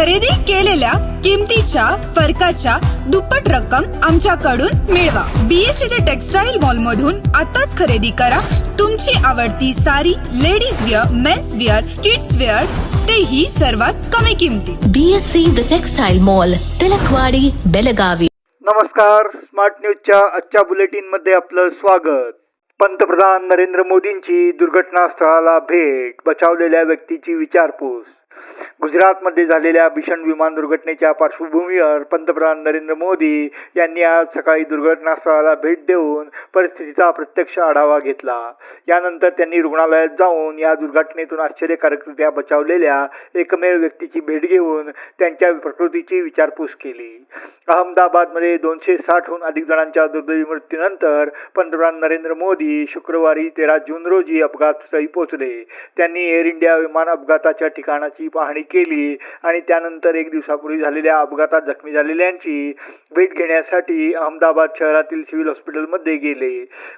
खरेदी केलेल्या किमतीच्या फरकाच्या दुप्पट रक्कम आमच्याकडून मिळवा. बीएससी द टेक्सटाईल मॉल मधून आताच खरेदी करा. तुमची आवडती sari ladies wear men's wear kids wear तेही सर्वात कमी किमतीत BSc The Textile Mall, Tilakwadi Belagavi नमस्कार. स्मार्ट न्यूजच्या आजच्या बुलेटिनमध्ये आपलं स्वागत. पंतप्रधान नरेंद्र मोदींची दुर्घटनास्थळाला भेट बचावलेल्या व्यक्तीची विचारपूस. गुजरातमध्ये झालेल्या भीषण विमान दुर्घटनेच्या पार्श्वभूमीवर पंतप्रधान नरेंद्र मोदी यांनी आज सकाळी दुर्घटनास्थळाला भेट देऊन परिस्थितीचा प्रत्यक्ष आढावा घेतला. यानंतर त्यांनी रुग्णालयात जाऊन या दुर्घटनेतून आश्चर्यकारकरित्या बचावलेल्या एकमेव व्यक्तीची भेट घेऊन त्यांच्या प्रकृतीची विचारपूस केली. अहमदाबादमध्ये दोनशे साठहून अधिक जणांच्या दुर्दैवी मृत्यूनंतर पंतप्रधान नरेंद्र मोदी शुक्रवारी तेरा जून रोजी अपघातस्थळी पोहोचले. त्यांनी एअर इंडिया विमान अपघाताच्या ठिकाणाची पाहणी केली आणि त्यानंतर एक दिवसापूर्वी झालेल्या अपघातात जखमी झालेल्यांची भेट घेण्यासाठी अहमदाबाद शहरातील सिव्हिल हॉस्पिटलमध्ये गेले.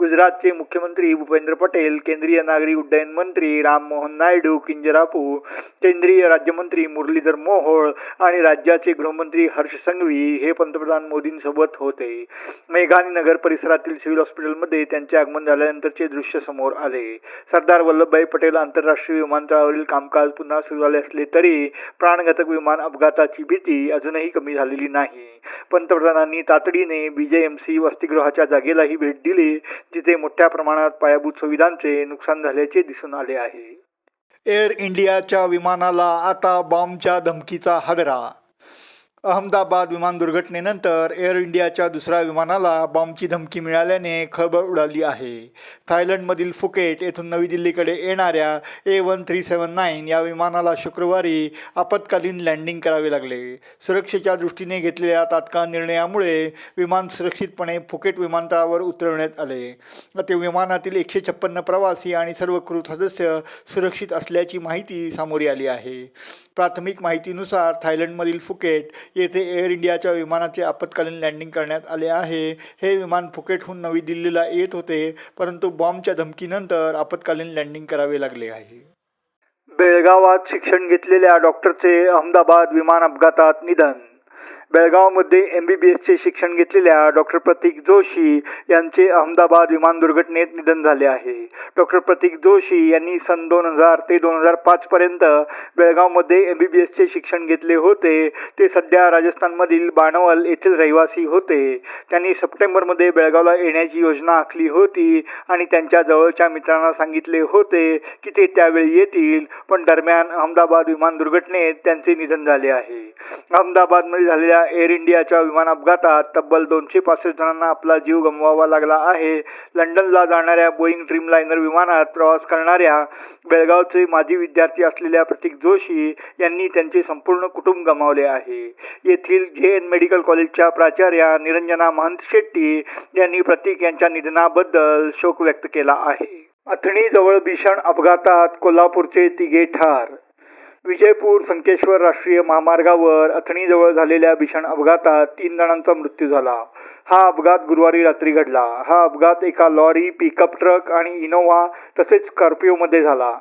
गुजरातचे मुख्यमंत्री भूपेंद्र पटेल केंद्रीय नागरी उड्डयन मंत्री राममोहन नायडू किंजरापू केंद्रीय राज्यमंत्री मुरलीधर मोहोळ आणि राज्याचे गृहमंत्री हर्ष संघवी हे पंतप्रधान मोदींसोबत होते. मेघानी नगर परिसरातील सिव्हिल हॉस्पिटलमध्ये त्यांचे आगमन झाल्यानंतरचे दृश्य समोर आले. सरदार वल्लभभाई पटेल आंतरराष्ट्रीय विमानतळावरील कामकाज पुन्हा सुरू झाले असले तरी प्राणघातक विमान अपघाताची भीती अजूनही कमी झालेली नाही. पंतप्रधानांनी तातडीने बीजेएमसी वसतिगृहाच्या जागेलाही भेट दिली जिथे मोठ्या प्रमाणात पायाभूत सुविधांचे नुकसान झाल्याचे दिसून आले आहे. एअर इंडियाच्या विमानाला आता बॉम्बच्या धमकीचा हादरा अहमदाबाद विमान दुर्घटनेनंतर एअर इंडियाच्या दुसऱ्या विमानाला बॉम्बची धमकी मिळाल्याने खळबळ उडाली आहे. थायलंडमधील फुकेट येथून नवी दिल्लीकडे येणाऱ्या A one three seven nine या विमानाला शुक्रवारी आपत्कालीन लँडिंग करावे लागले. सुरक्षेच्या दृष्टीने घेतलेल्या तात्काळ निर्णयामुळे विमान सुरक्षितपणे फुकेट विमानतळावर उतरवण्यात आले. ते विमानातील एकशे छप्पन्न प्रवासी आणि सर्व क्रू सदस्य सुरक्षित असल्याची माहिती सामोरी आली आहे. प्राथमिक माहितीनुसार थायलंडमधील फुकेट येथे एअर इंडियाच्या विमानाचे आपत्कालीन लँडिंग करण्यात आले आहे. हे विमान फुकेटहून नवी दिल्लीला येत होते परंतु बॉम्बच्या धमकीनंतर आपत्कालीन लँडिंग करावे लागले आहे. बेळगावात शिक्षण घेतलेल्या डॉक्टरचे अहमदाबाद विमान अपघातात निधन बेळगावमध्ये एम बी बी एसचे शिक्षण घेतलेल्या डॉक्टर प्रतीक जोशी यांचे अहमदाबाद विमान दुर्घटनेत निधन झाले आहे. डॉक्टर प्रतीक जोशी यांनी सन दोन हजार ते दोन हजार पाचपर्यंत बेळगावमध्ये एम बी बी एसचे शिक्षण घेतले होते. ते सध्या राजस्थानमधील बाणवल येथील रहिवासी होते. त्यांनी सप्टेंबरमध्ये बेळगावला येण्याची योजना आखली होती आणि त्यांच्या जवळच्या मित्रांना सांगितले होते की ते त्यावेळी येतील पण दरम्यान अहमदाबाद विमान दुर्घटनेत त्यांचे निधन झाले आहे. अहमदाबादमध्ये झालेल्या एअर इंडियाच्या विमान अपघातात तब्बल दोनशे पासष्ट जणांना आपला जीव गमवावा लागला आहे. लंडनला जाणाऱ्या बोईंग ड्रीमलायनर विमानात प्रवास करणाऱ्या बेळगावचे माजी विद्यार्थी असलेल्या प्रतीक जोशी यांनी त्यांचे संपूर्ण कुटुंब गमावले आहे. येथील जे एन मेडिकल कॉलेजच्या प्राचार्या निरंजना महंत शेट्टी यांनी प्रतीक यांच्या निधनाबद्दल शोक व्यक्त केला आहे. अथणीजवळ भीषण अपघातात कोल्हापूरचे तिघे ठार विजयपूर संकेश्वर राष्ट्रीय महामार्गावर अथणीजवळ झालेल्या भीषण अपघातात तीन जणांचा मृत्यू झाला. हा अपघात गुरुवारी रात्री घडला. हा अपघात एका लॉरी पिकअप ट्रक आणि इनोव्हा तसेच स्कॉर्पिओमध्ये झाला.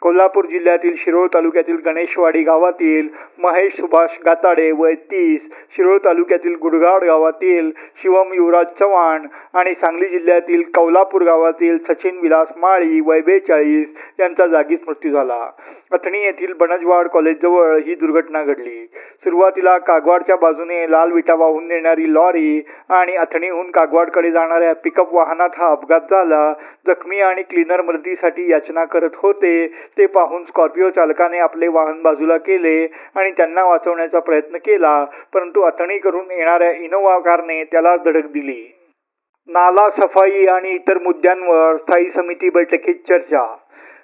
कोल्हापूर जिल्ह्यातील शिरोळ तालुक्यातील गणेशवाडी गावातील महेश सुभाष गाताडे वय तीस शिरोळ तालुक्यातील गुडगाड गावातील शिवम युवराज चव्हाण आणि सांगली जिल्ह्यातील कौलापूर गावातील सचिन विलास माळी वय बेचाळीस यांचा जागीच मृत्यू झाला. अथणी येथील बनजवाडी राजवाड कॉलेजजवळ ही दुर्घटना घडली. सुरुवातीला कागवाडच्या बाजूने लाल विटा वाहून नेणारी लॉरी आणि अथणीहून कागवाडकडे जाणाऱ्या पिकअप वाहनात हा अपघात झाला. जखमी आणि क्लिनर मदतीसाठी याचना करत होते. ते पाहून स्कॉर्पिओ चालकाने आपले वाहन बाजूला केले आणि त्यांना वाचवण्याचा प्रयत्न केला परंतु अथणी करून येणाऱ्या इनोव्हा कारने त्याला धडक दिली. नाला सफाई आणि इतर मुद्द्यांवर स्थायी समिती बैठकीत चर्चा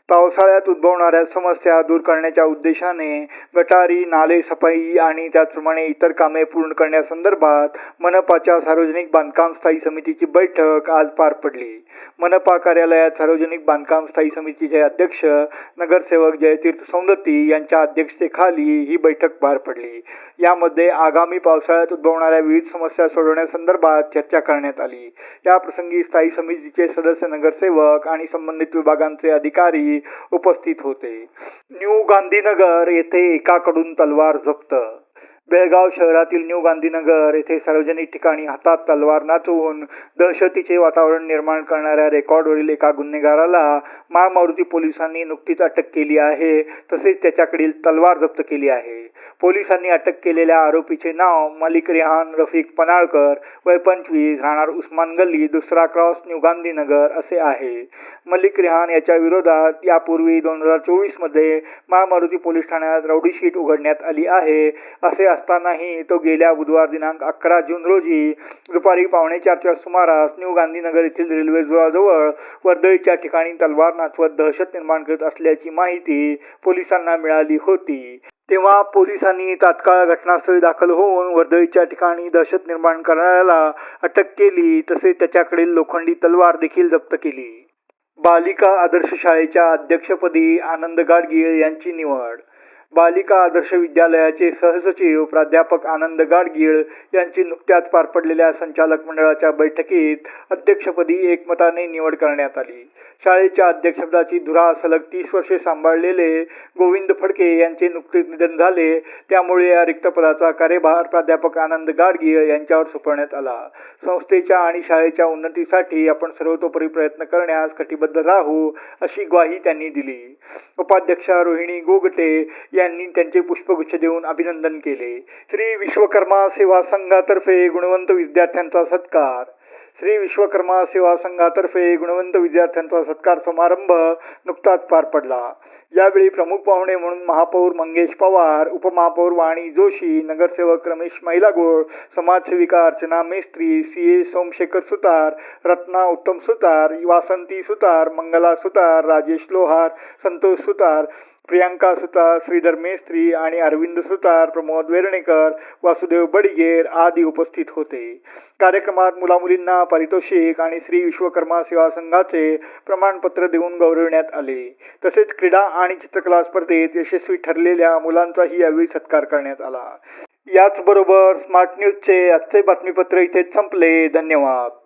पावसाळ्यात उद्भवणाऱ्या समस्या दूर करण्याच्या उद्देशाने गटारी नाले सफाई आणि त्याचप्रमाणे इतर कामे पूर्ण करण्यासंदर्भात मनपाच्या सार्वजनिक बांधकाम स्थायी समितीची बैठक आज पार पडली. मनपा कार्यालयात सार्वजनिक बांधकाम स्थायी समितीचे अध्यक्ष नगरसेवक जयतीर्थ सौंदती यांच्या अध्यक्षतेखाली ही बैठक पार पडली. यामध्ये आगामी पावसाळ्यात उद्भवणाऱ्या विविध समस्या सोडवण्यासंदर्भात चर्चा करण्यात आली. या प्रसंगी स्थायी समितीचे सदस्य नगरसेवक आणि संबंधित विभागांचे अधिकारी उपस्थित होते. न्यू गांधीनगर येथे एकाकडून तलवार जप्त. बेळगाव शहरातील न्यू गांधीनगर येथे सार्वजनिक ठिकाणी हातात तलवार नाचवून दहशतीचे वातावरण निर्माण करणाऱ्या रेकॉर्डवरील एका गुन्हेगाराला माळमारुती पोलिसांनी नुकतीच अटक केली आहे. तसेच त्याच्याकडील तलवार जप्त केली आहे. पोलिसांनी अटक केलेल्या आरोपीचे नाव मलिक रेहान रफिक पनाळकर वय पंचवीस राहणार उस्मान गल्ली दुसरा क्रॉस न्यू गांधीनगर असे आहे. मलिक रेहान याच्या विरोधात यापूर्वी दोन हजार चोवीसमध्ये माळमारुती पोलीस ठाण्यात रौडी शीट उघडण्यात आली आहे असे असतानाही तो गेल्या बुधवार दिनांक अकरा जून रोजी दुपारी पावणे चारच्या सुमारास न्यू गांधीनगर येथील रेल्वे रुळाजवळ वर्दळीच्या ठिकाणी तलवार नाचवत दहशत निर्माण करत असल्याची माहिती पोलिसांना मिळाली होती. तेव्हा पोलिसांनी तात्काळ घटनास्थळी दाखल होऊन वर्दळीच्या ठिकाणी दहशत निर्माण करणाऱ्याला अटक केली तसेच त्याच्याकडील लोखंडी तलवार देखील जप्त केली. बालिका आदर्श शाळेच्या अध्यक्षपदी आनंद गाडगीळ यांची निवड बालिका आदर्श विद्यालयाचे सहसचिव प्राध्यापक आनंद गाडगीळ यांची नुकत्याच पार पडलेल्या संचालक मंडळाच्या बैठकीत अध्यक्षपदी एकमताने निवड करण्यात आली. शाळेच्या अध्यक्षपदाची धुरा सलग तीस वर्षे सांभाळलेले गोविंद फडके यांचे नुकतेच निधन झाले. त्यामुळे या रिक्त पदाचा कार्यभार प्राध्यापक आनंद गाडगीळ यांच्यावर सोपवण्यात आला. संस्थेच्या आणि शाळेच्या उन्नतीसाठी आपण सर्वतोपरी प्रयत्न करण्यास कटिबद्ध राहू अशी ग्वाही त्यांनी दिली. उपाध्यक्षा रोहिणी गोगटे यांनी त्यांचे पुष्पगुच्छ देऊन अभिनंदन केले. श्री विश्वकर्मा सेवा संघातर्फे गुणवंत विद्यार्थ्यांचा सत्कार. श्री विश्वकर्मा सेवा संघातर्फे गुणवंत विद्यार्थ्यांचा सत्कार समारंभ नुकताच पार पडला. यावेळी प्रमुख पाहुणे म्हणून महापौर मंगेश पवार उपमहापौर वाणी जोशी नगरसेवक रमेश महिलागोळ समाजसेविका अर्चना मेस्त्री सी ए सोमशेखर सुतार रत्ना उत्तम सुतार वासंती सुतार मंगला सुतार राजेश लोहार संतोष सुतार प्रियांका सुतार श्रीधर मेस्त्री आणि अरविंद सुतार प्रमोद वेर्णेकर वासुदेव बडिगेर आदी उपस्थित होते. कार्यक्रमात मुलामुलींना पारितोषिक आणि श्री विश्वकर्मा सेवा संघाचे प्रमाणपत्र देऊन गौरविण्यात आले. तसेच क्रीडा आणि चित्रकला स्पर्धेत यशस्वी ठरलेल्या मुलांचाही यावेळी सत्कार करण्यात आला. याचबरोबर स्मार्ट न्यूजचे आजचे बातमीपत्र इथेच संपले. धन्यवाद.